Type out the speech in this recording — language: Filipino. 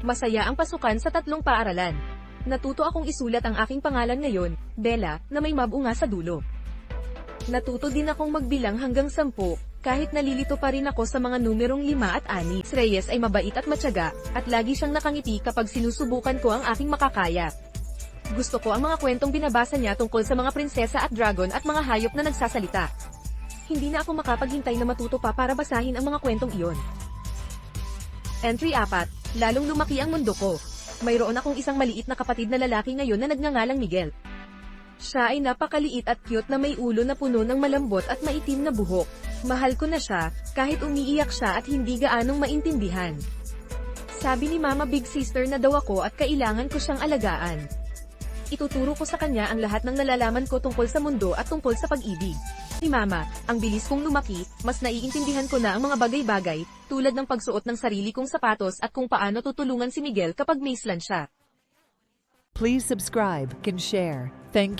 Masaya ang pasukan sa tatlong paaralan. Natuto akong isulat ang aking pangalan ngayon, Bella, na may mabunga sa dulo. Natuto din akong magbilang hanggang sampu, kahit nalilito pa rin ako sa mga numerong 5 at 6. Si Reyes ay mabait at matyaga, at lagi siyang nakangiti kapag sinusubukan ko ang aking makakaya. Gusto ko ang mga kwentong binabasa niya tungkol sa mga prinsesa at dragon at mga hayop na nagsasalita. Hindi na ako makapaghintay na matuto pa para basahin ang mga kwentong iyon. Entry 4, lalong lumaki ang mundo ko. Mayroon akong isang maliit na kapatid na lalaki ngayon na nagngangalang Miguel. Siya ay napakaliit at cute na may ulo na puno ng malambot at maitim na buhok. Mahal ko na siya, kahit umiiyak siya at hindi gaanong maintindihan. Sabi ni Mama Big Sister na daw ako at kailangan ko siyang alagaan. Ituturo ko sa kanya ang lahat ng nalalaman ko tungkol sa mundo at tungkol sa pag-ibig. Ni Mama, ang bilis kong lumaki, mas naiintindihan ko na ang mga bagay-bagay, tulad ng pagsuot ng sarili kong sapatos at kung paano tutulungan si Miguel kapag may slan siya. Please subscribe and share. Thank you.